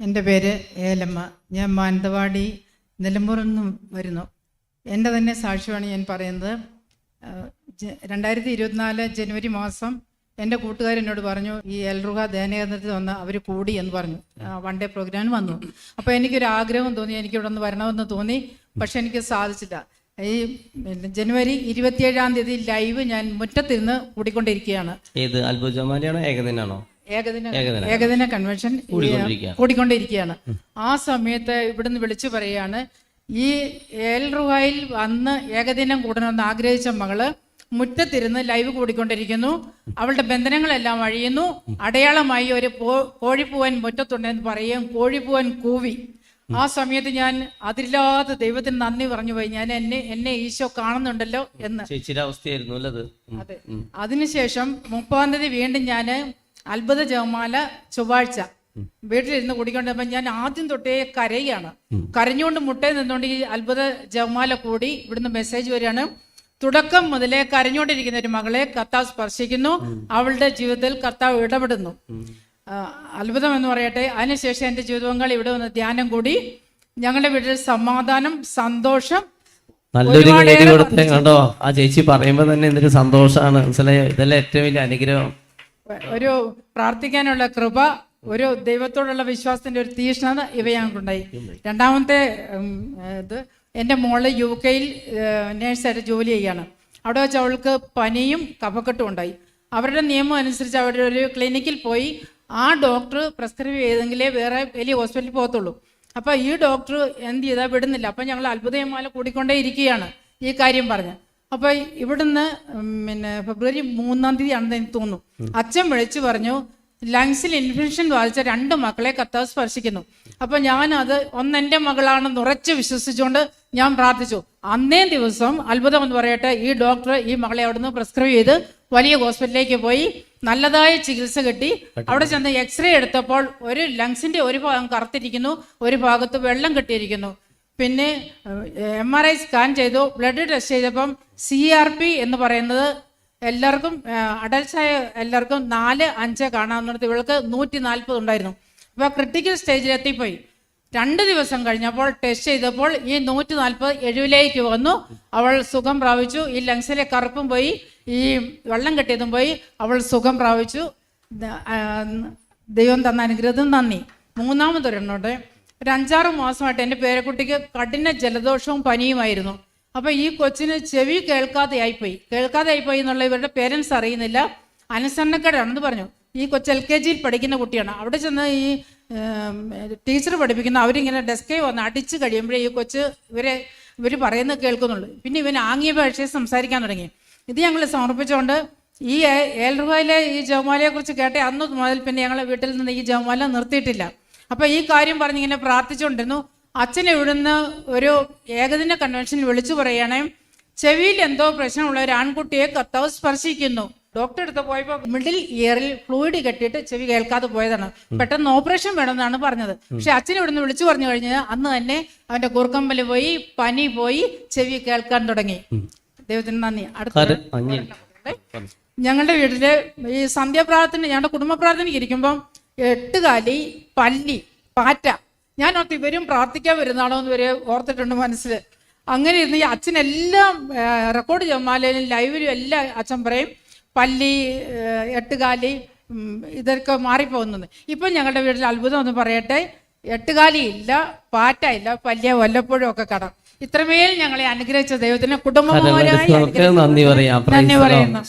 എന്റെ പേര് ഏലമ്മ. ഞാൻ മാനന്തവാടി നിലമ്പൂരിൽ നിന്നും വരുന്നു. എന്റെ തന്നെ സാക്ഷ്യമാണ് ഞാൻ പറയുന്നത്. രണ്ടായിരത്തി ഇരുപത്തിനാല് ജനുവരി മാസം എന്റെ കൂട്ടുകാരെന്നോട് പറഞ്ഞു ഈ എൽറുഹ ധ്യാനകേന്ദ്രത്തിൽ വന്ന് അവർ കൂടി എന്ന് പറഞ്ഞു. വൺ ഡേ പ്രോഗ്രാം വന്നു. അപ്പോൾ എനിക്കൊരു ആഗ്രഹം തോന്നി എനിക്ക് ഇവിടെ ഒന്ന് വരണമെന്ന് തോന്നി പക്ഷെ എനിക്ക് സാധിച്ചില്ല. ഈ ജനുവരി ഇരുപത്തിയേഴാം തീയതി ലൈവ് ഞാൻ മുറ്റത്തിരുന്ന് കൂടിക്കൊണ്ടിരിക്കുകയാണ്. ഏത് അത്ഭുതമാരിയാണോ ഏകദിനാണോ? ഏകദിന ഏകദിന. കൺവെൻഷൻ കൂടിക്കൊണ്ടിരിക്കുകയാണ്. ആ സമയത്ത് ഇവിടുന്ന് വിളിച്ചു പറയാണ് ഈ ഏൽറുവായിൽ റുഹായിൽ വന്ന് ഏകദിനം കൂടണമെന്ന് ആഗ്രഹിച്ച മകൾ മുറ്റത്തിരുന്ന് ലൈവ് കൂടിക്കൊണ്ടിരിക്കുന്നു. അവളുടെ ബന്ധനങ്ങളെല്ലാം അഴിയുന്നു. അടയാളമായി ഒരു കോഴിപ്പൂവൻ മുറ്റത്തുണ്ടെന്ന് പറയും. കോഴിപ്പൂവൻ കൂവി. ആ സമയത്ത് ഞാൻ അതില്ലാതെ ദൈവത്തിന് നന്ദി പറഞ്ഞു പോയി. ഞാൻ എന്നെ എന്നെ ഈശോ കാണുന്നുണ്ടല്ലോ എന്ന്. ചേച്ചിയുടെ അവസ്ഥയായിരുന്നു അല്ലത് അതെ? അതിനുശേഷം മുപ്പതാം തീയതി വീണ്ടും ഞാൻ അത്ഭുത ജപമാല ചൊവ്വാഴ്ച. വീട്ടിലിരുന്ന് കൂടിക്കൊണ്ടപ്പോൾ ഞാൻ ആദ്യം തൊട്ടേ കരയാണ്. കരഞ്ഞുകൊണ്ട് മുട്ടേ നിന്നുകൊണ്ട് ഈ അത്ഭുത ജപമാല കൂടി ഇവിടുന്ന് മെസ്സേജ് വരികയാണ്. തുടക്കം മുതലേ കരഞ്ഞുകൊണ്ടിരിക്കുന്ന ഒരു മകളെ കർത്താവ് സ്പർശിക്കുന്നു. അവളുടെ ജീവിതത്തിൽ കർത്താവ് ഇടപെടുന്നു. അത്ഭുതം എന്ന് പറയട്ടെ. അതിനുശേഷം എന്റെ ജീവിതങ്ങൾ ഇവിടെ വന്ന് ധ്യാനം കൂടി. ഞങ്ങളുടെ വീട്ടിൽ സമാധാനം സന്തോഷം. നല്ലൊരു കൊടുത്ത് കണ്ടോ? ആ ചേച്ചി പറയുമ്പോ തന്നെ എന്തൊരു സന്തോഷമാണ് മനസ്സിലായോ? ഇതല്ലേ ഏറ്റവും വലിയ അനുഗ്രഹം. ഒരു പ്രാർത്ഥിക്കാനുള്ള കൃപ ഒരു ദൈവത്തോടുള്ള വിശ്വാസത്തിന്റെ ഒരു തീഷ്ണത ഇവ ഞങ്ങൾക്കുണ്ടായി. രണ്ടാമത്തെ ഇത് എന്റെ മോൾ യു കെയിൽ നേഴ്സായിട്ട് ജോലി ചെയ്യാണ് അവിടെ വെച്ച് അവൾക്ക് പനിയും കഫക്കെട്ടും ഉണ്ടായി. അവരുടെ നിയമം അനുസരിച്ച് അവരുടെ ഒരു ക്ലിനിക്കിൽ പോയി. ആ ഡോക്ടർ പ്രിസ്ക്രൈബ് ചെയ്തെങ്കിലേ വേറെ വലിയ ഹോസ്പിറ്റലിൽ പോകത്തുള്ളൂ. അപ്പോൾ ഈ ഡോക്ടർ എന്ത് ചെയ്താൽ വിടുന്നില്ല. അപ്പം ഞങ്ങൾ അത്ഭുതയമാല കൂടിക്കൊണ്ടേ ഇരിക്കുകയാണ്. ഈ കാര്യം പറഞ്ഞ്. അപ്പൊ ഇവിടുന്ന് പിന്നെ ഫെബ്രുവരി മൂന്നാം തീയതി ആണെന്ന് എനിക്ക് തോന്നുന്നു. അച്ഛൻ വിളിച്ചു പറഞ്ഞു ലങ്സിൽ ഇൻഫെക്ഷൻ ബാധിച്ച രണ്ട് മക്കളെ കത്താവ് സ്പർശിക്കുന്നു. അപ്പൊ ഞാൻ അത് ഒന്ന് എന്റെ മകളാണെന്ന് ഉറച്ച് വിശ്വസിച്ചുകൊണ്ട് ഞാൻ പ്രാർത്ഥിച്ചു. അന്നേ ദിവസം അത്ഭുതം എന്ന് പറയട്ടെ ഈ ഡോക്ടർ ഈ മകളെ അവിടുന്ന് പ്രിസ്ക്രൈബ് ചെയ്ത് വലിയ ഹോസ്പിറ്റലിലേക്ക് പോയി നല്ലതായ ചികിത്സ കിട്ടി. അവിടെ ചെന്ന് എക്സ്റേ എടുത്തപ്പോൾ ഒരു ലങ്സിന്റെ ഒരു ഭാഗം കറുത്തിരിക്കുന്നു ഒരു ഭാഗത്ത് വെള്ളം കെട്ടിയിരിക്കുന്നു. പിന്നെ എം ആർ ഐ സ്കാൻ ചെയ്തു. ബ്ലഡ് ടെസ്റ്റ് ചെയ്തപ്പം സി ആർ പി എന്ന് പറയുന്നത് എല്ലാവർക്കും അഡൽസായ എല്ലാവർക്കും നാല് അഞ്ച് കാണാവുന്നിടത്ത് ഇവൾക്ക് നൂറ്റി നാൽപ്പത് ഉണ്ടായിരുന്നു അപ്പോൾ ക്രിട്ടിക്കൽ സ്റ്റേജിൽ എത്തിപ്പോയി. രണ്ട് ദിവസം കഴിഞ്ഞപ്പോൾ ടെസ്റ്റ് ചെയ്തപ്പോൾ ഈ നൂറ്റി നാൽപ്പത് എഴുപതിലേക്ക് വന്നു. അവൾ സുഖം പ്രാപിച്ചു. ഈ ലങ്സിലെ കറുപ്പും പോയി. ഈ വെള്ളം കെട്ടിയതും പോയി. അവൾ സുഖം പ്രാപിച്ചു. ദൈവം തന്ന അനുഗ്രഹത്തിന് നന്ദി. മൂന്നാമതൊരെണ്ണോട്ടെ ഒരു അഞ്ചാറ് മാസമായിട്ട് എന്റെ പേരക്കുട്ടിക്ക് കഠിന ജലദോഷവും പനിയുമായിരുന്നു. അപ്പോൾ ഈ കൊച്ചിന് ചെവി കേൾക്കാതെ ആയിപ്പോയി കേൾക്കാതെ ആയിപ്പോയി എന്നുള്ള ഇവരുടെ പേരൻസ് അറിയുന്നില്ല. അനുസരണക്കേടാണെന്ന് പറഞ്ഞു. ഈ കൊച്ച് എൽ കെ ജിയിൽ പഠിക്കുന്ന കുട്ടിയാണ്. അവിടെ ചെന്ന് ഈ ടീച്ചർ പഠിപ്പിക്കുന്ന അവരിങ്ങനെ ഡെസ്കേ വന്ന് അടിച്ച് കഴിയുമ്പോഴേ ഈ കൊച്ച് ഇവരെ ഇവർ പറയുന്നത് കേൾക്കുന്നുള്ളൂ. പിന്നെ ഇവൻ ആംഗ്യ ഭാഷയിൽ സംസാരിക്കാൻ തുടങ്ങി. ഇത് ഞങ്ങൾ സമർപ്പിച്ചുകൊണ്ട് ഈ ഏ- ഏൽറുഹയിലെ ഈ ജവമാലയെക്കുറിച്ച് കേട്ട അന്ന് മുതൽ പിന്നെ ഞങ്ങൾ വീട്ടിൽ നിന്ന് ഈ ജവമാല നിർത്തിയിട്ടില്ല. അപ്പൊ ഈ കാര്യം പറഞ്ഞ് ഇങ്ങനെ പ്രാർത്ഥിച്ചുകൊണ്ടിരുന്നു. അച്ഛൻ ഇവിടുന്ന് ഒരു ഏകദിന കൺവെൻഷനിൽ വിളിച്ചു പറയണേ ചെവിയിൽ എന്തോ പ്രശ്നമുള്ള ഒരു ആൺകുട്ടിയെ കർത്താവ് സ്പർശിക്കുന്നു. ഡോക്ടർ അടുത്ത് പോയപ്പോൾ മിഡിൽ ഇയറിൽ ഫ്ലൂയിഡ് കെട്ടിയിട്ട് ചെവി കേൾക്കാതെ പോയതാണ്. പെട്ടെന്ന് ഓപ്പറേഷൻ വേണമെന്നാണ് പറഞ്ഞത്. പക്ഷെ അച്ഛൻ ഇവിടുന്ന് വിളിച്ചു പറഞ്ഞു കഴിഞ്ഞാൽ അന്ന് തന്നെ അവന്റെ കുറുക്കമ്പൽ പോയി പനി പോയി ചെവി കേൾക്കാൻ തുടങ്ങി. ദൈവത്തിന് നന്ദി. അടുത്ത ഞങ്ങളുടെ വീട്ടിൽ ഈ സന്ധ്യാപ്രാർത്ഥന ഞങ്ങളുടെ കുടുംബ പ്രാർത്ഥനയ്ക്ക് ഇരിക്കുമ്പം എട്ടുകാലി പല്ലി പാറ്റ. ഞാൻ ഓർത്ത് ഇവരും പ്രാർത്ഥിക്കാൻ വരുന്നതാണോ എന്ന് ഇവർ ഓർത്തിട്ടുണ്ട് മനസ്സിൽ അങ്ങനെ ഇരുന്ന് ഈ അച്ഛനെല്ലാം റെക്കോർഡ് ജമാലയിലും ലൈവിലും എല്ലാം അച്ഛൻ പറയും പല്ലി എട്ടുകാലി ഇതൊക്കെ മാറിപ്പോകുന്നത് ഇപ്പം ഞങ്ങളുടെ വീട്ടിൽ അത്ഭുതം ഒന്ന് പറയട്ടെ. എട്ടുകാലി ഇല്ല പാറ്റ ഇല്ല പല്ലിയ വല്ലപ്പോഴും ഒക്കെ കടം. ഇത്രമേൽ ഞങ്ങളെ അനുഗ്രഹിച്ച ദൈവത്തിന് പറയാം. നന്ദി പറയുന്നു.